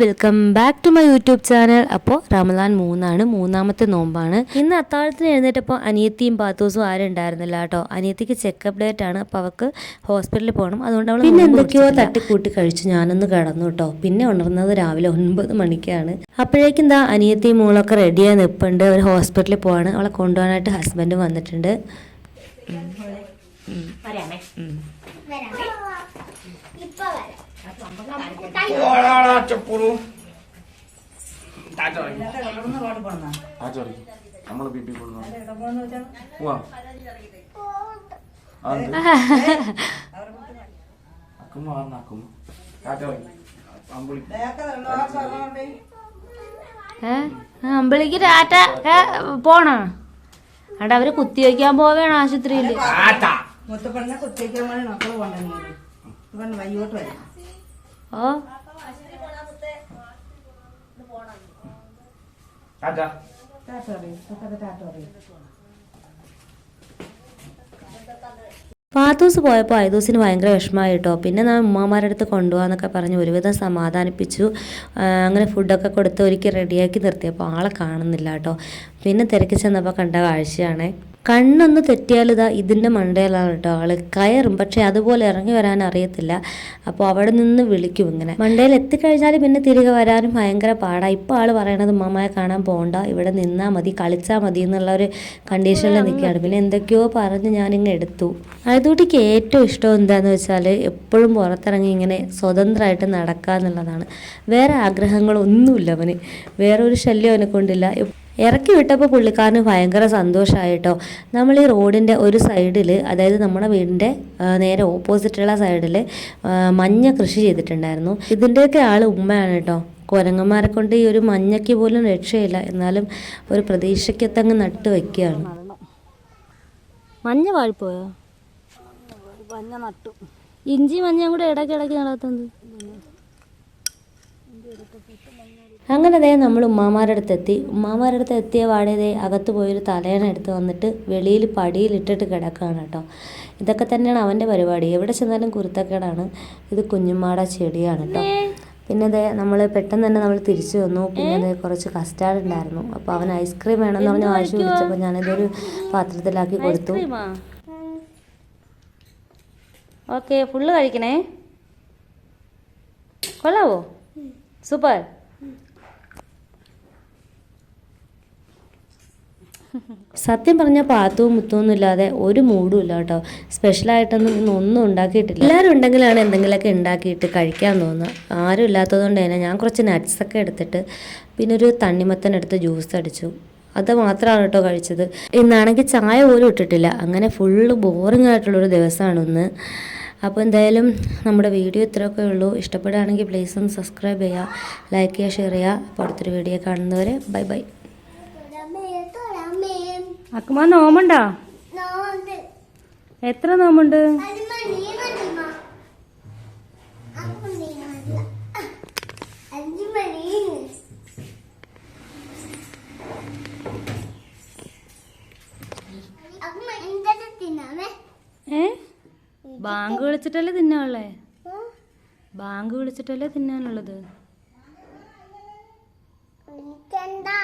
Welcome back to my YouTube channel അപ്പോൾ റമദാൻ മൂന്നാണ് മൂന്നാമത്തെ നോമ്പാണ്. ഇന്ന് അത്താഴത്തിന് എഴുന്നേറ്റപ്പോൾ അനിയത്തിയും പാത്തൂസും ആരും ഉണ്ടായിരുന്നില്ല കേട്ടോ. അനിയത്തിക്ക് ചെക്കപ്പ് ഡേറ്റ് ആണ് അപ്പോൾ അവൾക്ക് ഹോസ്പിറ്റലിൽ പോകണം അതുകൊണ്ട് അവൾ പിന്നെ എന്തൊക്കെയോ തട്ടിക്കൂട്ടി കഴിച്ചു. ഞാനൊന്ന് കിടന്നു കേട്ടോ. പിന്നെ ഉണർന്നത് രാവിലെ ഒൻപത് മണിക്കാണ്. അപ്പോഴേക്കും എന്താ അനിയത്തിയും മോളൊക്കെ റെഡിയായി നിൽപ്പുണ്ട് അവർ ഹോസ്പിറ്റലിൽ പോവാണ്. അവളെ കൊണ്ടുപോകാനായിട്ട് ഹസ്ബൻഡ് വന്നിട്ടുണ്ട്. ഇപ്പൊ വരാം ചെപ്പുറു ആചാരി നമ്മളെ ബിബി കൊണ്ടു പോവാ. അക്കുമ്മ വന്ന അക്കുമ്മ. ആചാരി അമ്പുളി അമ്പളിക്ക് ടാറ്റ പോണോ? അവിടെ അവർ കുത്തിവെക്കാൻ പോവുകയാണ് ആശുപത്രിയിൽ? മുത്തപ്പണ്ണെ കുത്തിക്കാൻ വേണ്ടി മക്കൾ കൊണ്ടുവന്നു വയ്യോട്ട് വരും. ഓ പാത്തൂസ് പോയപ്പോൾ ഐദൂസിന് ഭയങ്കര വിഷമമായി കേട്ടോ പിന്നെ ഞാൻ ഉമ്മമാരുടെ അടുത്ത് കൊണ്ടുപോകാന്നൊക്കെ പറഞ്ഞ് ഒരുവിധം സമാധാനിപ്പിച്ചു. അങ്ങനെ ഫുഡൊക്കെ കൊടുത്ത് ഒരുക്കി റെഡിയാക്കി നിർത്തിയപ്പോൾ ആളെ കാണുന്നില്ല കേട്ടോ പിന്നെ തിരക്കി ചെന്നപ്പോൾ കണ്ട കാഴ്ചയാണേ. കണ്ണൊന്ന് തെറ്റിയാൽ ഇതാ ഇതിന്റെ മണ്ടയിലാണ് കേട്ടോ ആൾ. കയറും. പക്ഷേ അതുപോലെ ഇറങ്ങി വരാൻ അറിയത്തില്ല. അപ്പോൾ അവിടെ നിന്ന് വിളിക്കും ഇങ്ങനെ. മണ്ടയിൽ എത്തിക്കഴിഞ്ഞാൽ പിന്നെ തിരികെ വരാനും ഭയങ്കര പാടാണ് ഇപ്പോൾ ആൾ പറയണത് ഉമ്മമ്മയെ കാണാൻ പോകണ്ട ഇവിടെ നിന്നാൽ മതി. കളിച്ചാൽ മതി എന്നുള്ള ഒരു കണ്ടീഷനിൽ നിൽക്കുകയാണ്. പിന്നെ എന്തൊക്കെയോ പറഞ്ഞ് ഞാനിങ്ങ് എടുത്തു. അതുകൂട്ടിക്ക് ഏറ്റവും ഇഷ്ടം എന്താന്ന് വെച്ചാൽ എപ്പോഴും പുറത്തിറങ്ങി ഇങ്ങനെ സ്വതന്ത്രമായിട്ട് നടക്കുക എന്നുള്ളതാണ് വേറെ ആഗ്രഹങ്ങളൊന്നുമില്ല അവന്. വേറെ ഒരു ശല്യം അവനെ കൊണ്ടില്ല ഇറക്കി വിട്ടപ്പോൾ പുള്ളിക്കാരന് ഭയങ്കര സന്തോഷമായിട്ടോ നമ്മൾ ഈ റോഡിന്റെ ഒരു സൈഡിൽ അതായത് നമ്മുടെ വീടിന്റെ നേരെ ഓപ്പോസിറ്റുള്ള സൈഡിൽ മഞ്ഞ കൃഷി ചെയ്തിട്ടുണ്ടായിരുന്നു. ഇതിന്റെയൊക്കെ ആൾ ഉമ്മയാണ് കേട്ടോ. കുരങ്ങന്മാരെ കൊണ്ട് ഈ ഒരു മഞ്ഞയ്ക്ക് പോലും രക്ഷയില്ല. എന്നാലും ഒരു പ്രതീക്ഷയ്ക്കത്തങ്ങ് നട്ട് വയ്ക്കുകയാണ് മഞ്ഞ വാഴിപ്പോയോ മഞ്ഞ നട്ടു. ഇഞ്ചി മഞ്ഞയും കൂടെ ഇടയ്ക്ക് ഇടയ്ക്ക് നടത്തുന്നത്. അങ്ങനെ ദേ നമ്മൾ ഉമ്മാമാരുടെ അടുത്ത് എത്തി. ഉമ്മാമാരുടെ അടുത്ത് എത്തിയ ദേ അകത്ത് പോയൊരു തലേണ എടുത്ത് വന്നിട്ട് വെളിയിൽ പടിയിലിട്ടിട്ട് കിടക്കുകയാണ് കേട്ടോ. ഇതൊക്കെ തന്നെയാണ് അവന്റെ പരിപാടി. എവിടെ ചെന്നാലും കുരുത്തക്കേടാണ്. ഇത് കുഞ്ഞുമാട ചെടിയാണ് കേട്ടോ. പിന്നെ ദേ നമ്മൾ പെട്ടെന്ന് തന്നെ നമ്മൾ തിരിച്ചു വന്നു. പിന്നെ ദേ കുറച്ച് കസ്റ്റാർഡ് ഉണ്ടായിരുന്നു. അപ്പോൾ അവൻ ഐസ്ക്രീം വേണമെന്ന് പറഞ്ഞ് വാശി വിളിച്ചപ്പോൾ ഞാനിതൊരു പാത്രത്തിലാക്കി കൊടുത്തു. ഓക്കെ ഫുള്ള് കഴിക്കണേ? കൊള്ളാവോ? സൂപ്പർ സത്യം പറഞ്ഞ പാത്തവും മുത്തവും ഇല്ലാതെ ഒരു മൂഡും ഇല്ല കേട്ടോ. സ്പെഷ്യലായിട്ടൊന്നും ഇന്ന് ഒന്നും ഉണ്ടാക്കിയിട്ടില്ല. എല്ലാവരും ഉണ്ടെങ്കിലാണ് എന്തെങ്കിലുമൊക്കെ ഉണ്ടാക്കിയിട്ട് കഴിക്കാൻ തോന്നുന്നത് ആരും ഇല്ലാത്തതുകൊണ്ട് തന്നെ ഞാൻ കുറച്ച് നട്ട്സൊക്കെ എടുത്തിട്ട് പിന്നെ ഒരു തണ്ണിമത്തൻ എടുത്ത് ജ്യൂസ് അടിച്ചു. അത് മാത്രമാണ് കേട്ടോ കഴിച്ചത്. ഇന്നാണെങ്കിൽ ചായ പോലും ഇട്ടിട്ടില്ല. അങ്ങനെ ഫുള്ള് ബോറിംഗ് ആയിട്ടുള്ളൊരു ദിവസമാണ് ഇന്ന്. അപ്പോൾ എന്തായാലും നമ്മുടെ വീഡിയോ ഇത്രയൊക്കെ ഉള്ളൂ. ഇഷ്ടപ്പെടുകയാണെങ്കിൽ പ്ലീസ് ഒന്ന് സബ്സ്ക്രൈബ് ചെയ്യുക ലൈക്ക് ചെയ്യുക ഷെയർ ചെയ്യുക. അപ്പോൾ അടുത്തൊരു വീഡിയോ കാണുന്നവരെ ബൈ ബൈ അക്കുമാ നോമുണ്ടോ എത്ര നോമുണ്ട് ബാങ്ക് വിളിച്ചിട്ടല്ലേ തിന്നാനുള്ളേ? ബാങ്ക് വിളിച്ചിട്ടല്ലേ തിന്നാനുള്ളത്? എനിക്കെന്താ?